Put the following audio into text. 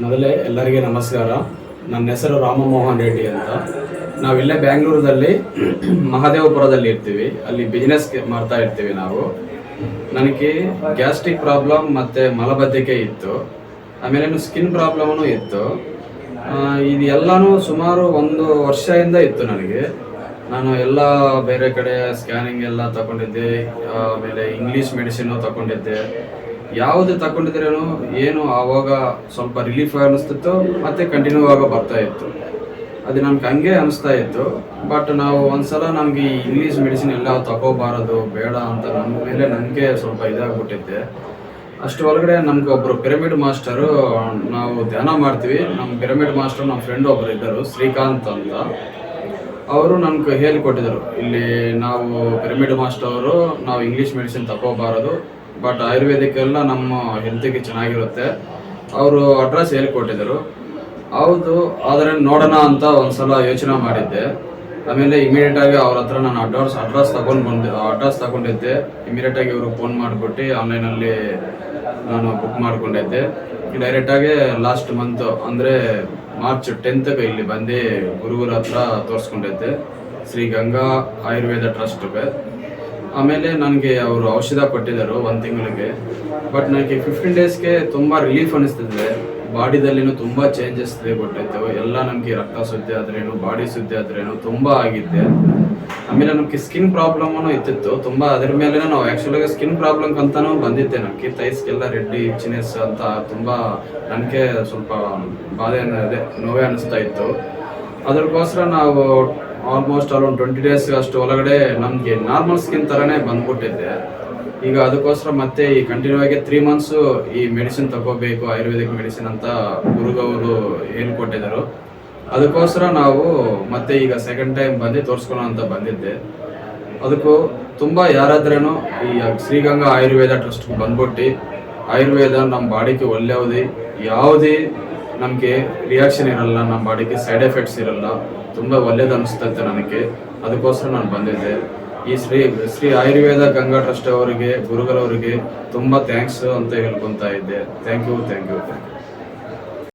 ಮೊದಲೇ ಎಲ್ಲರಿಗೆ ನಮಸ್ಕಾರ. ನನ್ನ ಹೆಸರು ರಾಮಮೋಹನ್ ರೆಡ್ಡಿ ಅಂತ. ನಾವಿಲ್ಲೇ ಬ್ಯಾಂಗ್ಳೂರದಲ್ಲಿ ಮಹದೇವಪುರದಲ್ಲಿ ಇರ್ತೀವಿ. ಅಲ್ಲಿ ಬಿಸ್ನೆಸ್ ಮಾಡ್ತಾ ಇರ್ತೀವಿ ನಾವು. ನನಗೆ ಗ್ಯಾಸ್ಟ್ರಿಕ್ ಪ್ರಾಬ್ಲಮ್ ಮತ್ತು ಮಲಬದ್ಧತೆ ಇತ್ತು. ಆಮೇಲೆ ಸ್ಕಿನ್ ಪ್ರಾಬ್ಲಮ್ನು ಇತ್ತು. ಇದು ಎಲ್ಲನೂ ಸುಮಾರು ಒಂದು ವರ್ಷದಿಂದ ಇತ್ತು ನನಗೆ. ನಾನು ಎಲ್ಲ ಬೇರೆ ಕಡೆ ಸ್ಕ್ಯಾನಿಂಗ್ ಎಲ್ಲ ತಗೊಂಡಿದ್ದೆ. ಆಮೇಲೆ ಇಂಗ್ಲೀಷ್ ಮೆಡಿಸಿನ್ನು ತಗೊಂಡಿದ್ದೆ. ಯಾವುದು ತಗೊಂಡಿದ್ರೇನು ಏನು ಆವಾಗ ಸ್ವಲ್ಪ ರಿಲೀಫ್ ಅನ್ನಿಸ್ತಿತ್ತು, ಮತ್ತೆ ಕಂಟಿನ್ಯೂ ಆಗ ಬರ್ತಾ ಇತ್ತು. ಅದು ನಮ್ಗೆ ಹಂಗೆ ಅನಿಸ್ತಾ ಇತ್ತು. ಬಟ್ ನಾವು ಒಂದ್ಸಲ ನಮ್ಗೆ ಈ ಇಂಗ್ಲೀಷ್ ಮೆಡಿಸಿನ್ ಎಲ್ಲ ತಗೋಬಾರದು, ಬೇಡ ಅಂತ ನನ್ನ ಮೇಲೆ ನನಗೆ ಸ್ವಲ್ಪ ಇದಾಗ್ಬಿಟ್ಟಿದ್ದೆ. ಅಷ್ಟು ಒಳಗಡೆ ನಮ್ಗೆ ಒಬ್ಬರು ಪಿರಮಿಡ್ ಮಾಸ್ಟರು ನಾವು ಧ್ಯಾನ ಮಾಡ್ತೀವಿ. ನಮ್ಮ ಪಿರಮಿಡ್ ಮಾಸ್ಟರ್ ನಮ್ಮ ಫ್ರೆಂಡ್ ಒಬ್ಬರು ಇದ್ದರು, ಶ್ರೀಕಾಂತ್ ಅಂತ. ಅವರು ನನ್ಗೆ ಹೇಳಿಕೊಟ್ಟಿದ್ರು ಇಲ್ಲಿ ನಾವು ಪಿರಮಿಡ್ ಮಾಸ್ಟರ್ ಅವರು, ನಾವು ಇಂಗ್ಲೀಷ್ ಮೆಡಿಸಿನ್ ತಗೋಬಾರದು. ಬಟ್ ಆಯುರ್ವೇದಿಕ್ ಎಲ್ಲ ನಮ್ಮ ಹೆಲ್ತಿಗೆ ಚೆನ್ನಾಗಿರುತ್ತೆ. ಅವರು ಅಡ್ರೆಸ್ ಹೇಳಿಕೊಟ್ಟಿದ್ರು. ಹೌದು, ಆದರೆ ನೋಡೋಣ ಅಂತ ಒಂದ್ಸಲ ಯೋಚನೆ ಮಾಡಿದ್ದೆ. ಆಮೇಲೆ ಇಮಿಡಿಯೇಟ್ ಆಗಿ ಅವ್ರ ಹತ್ರ ನಾನು ಅಡ್ರೆಸ್ ಅಡ್ರೆಸ್ ತಗೊಂಡು ಬಂದೆ ಅಡ್ರೆಸ್ ತಗೊಂಡಿದ್ದೆ. ಇಮಿಡಿಯೇಟ್ ಆಗಿ ಇವರು ಫೋನ್ ಮಾಡಿಬಿಟ್ಟು ಆನ್ಲೈನಲ್ಲಿ ನಾನು ಬುಕ್ ಮಾಡ್ಕೊಂಡಿದ್ದೆ. ಡೈರೆಕ್ಟ್ ಆಗಿ ಲಾಸ್ಟ್ ಮಂತ್ ಅಂದ್ರೆ ಮಾರ್ಚ್ ಟೆಂತ್ಗೆ ಇಲ್ಲಿ ಬಂದು ಗುರುಗಳ ಹತ್ರ ತೋರಿಸ್ಕೊಂಡಿದ್ದೆ. ಶ್ರೀ ಗಂಗಾ ಆಯುರ್ವೇದ ಟ್ರಸ್ಟ್ಗೆ ಆಮೇಲೆ ನನಗೆ ಅವರು ಔಷಧ ಕೊಟ್ಟಿದ್ದರು ಒಂದು ತಿಂಗಳಿಗೆ. ಬಟ್ ನನಗೆ ಫಿಫ್ಟೀನ್ ಡೇಸ್ಗೆ ತುಂಬ ರಿಲೀಫ್ ಅನಿಸ್ತಿದೆ ಬಾಡಿದಲ್ಲಿನೂ ತುಂಬ ಚೇಂಜಸ್ ಕೊಟ್ಟಿತ್ತು ಎಲ್ಲ ನಮಗೆ ರಕ್ತ ಸುದ್ದಿ ಆದ್ರೇನು, ಬಾಡಿ ಸುದ್ದಿ ಆದ್ರೇನು ತುಂಬ ಆಗಿದ್ದೆ. ಆಮೇಲೆ ನಮಗೆ ಸ್ಕಿನ್ ಪ್ರಾಬ್ಲಮ್ನು ಇತ್ತಿತ್ತು. ತುಂಬ ಅದ್ರ ಮೇಲೆ ನಾವು ಆ್ಯಕ್ಚುಲಾಗಿ ಸ್ಕಿನ್ ಪ್ರಾಬ್ಲಮ್ ಅಂತಾನು ಬಂದಿದ್ದೆ ನಮಗೆ. ತೈಸ್ಗೆಲ್ಲ ರೆಡ್ಡಿ ಚಿನೆಸ್ ಅಂತ ತುಂಬ ನನಗೆ ಸ್ವಲ್ಪ ಬಾಧೆ ಇದೆ ನೋವೇ ಅನಿಸ್ತಾ ಇತ್ತು. ಅದಕ್ಕೋಸ್ಕರ ನಾವು ಆಲ್ಮೋಸ್ಟ್ ಅರೌಂಡ್ ಟ್ವೆಂಟಿ ಡೇಸ್ ಅಷ್ಟು ಒಳಗಡೆ ನಮಗೆ ನಾರ್ಮಲ್ ಸ್ಕಿನ್ ಥರನೇ ಬಂದ್ಬಿಟ್ಟಿದ್ದೆ ಈಗ ಅದಕ್ಕೋಸ್ಕರ ಮತ್ತೆ ಈ ಕಂಟಿನ್ಯೂ ಆಗಿ ತ್ರೀ ಮಂತ್ಸು ಈ ಮೆಡಿಸಿನ್ ತಗೋಬೇಕು, ಆಯುರ್ವೇದಿಕ್ ಮೆಡಿಸಿನ್ ಅಂತ ಗುರುಗವರು ಹೇಳ್ಕೊಟ್ಟಿದ್ದರು ಅದಕ್ಕೋಸ್ಕರ ನಾವು ಮತ್ತೆ ಈಗ ಸೆಕೆಂಡ್ ಟೈಮ್ ಬಂದು ತೋರಿಸ್ಕೊಳ್ಳೋ ಅಂತ ಬಂದಿದ್ದೆ. ಅದಕ್ಕೂ ತುಂಬ ಯಾರಾದ್ರೂ ಈ ಶ್ರೀಗಂಗಾ ಆಯುರ್ವೇದ ಟ್ರಸ್ಟ್ಗೆ ಬಂದ್ಬಿಟ್ಟು, ಆಯುರ್ವೇದ ನಮ್ಮ ಬಾಡಿಗೆ ಒಳ್ಳೆಯದೇ ಯಾವುದೇ ನಮಗೆ ರಿಯಾಕ್ಷನ್ ಇರಲ್ಲ, ನಮ್ಮ ಬಾಡಿಗೆ ಸೈಡ್ ಎಫೆಕ್ಟ್ಸ್ ಇರಲ್ಲ. ತುಂಬ ಒಳ್ಳೇದು ಅನಿಸ್ತೈತೆ ನನಗೆ. ಅದಕ್ಕೋಸ್ಕರ ನಾನು ಬಂದಿದ್ದೆ. ಈ ಶ್ರೀ ಶ್ರೀ ಆಯುರ್ವೇದ ಗಂಗಾ ಟ್ರಸ್ಟ್ ಅವರಿಗೆ, ಗುರುಗಳವರಿಗೆ ತುಂಬ ಥ್ಯಾಂಕ್ಸ್ ಅಂತ ಹೇಳ್ಕೊತಾ ಇದ್ದೆ. Thank you thank you thank you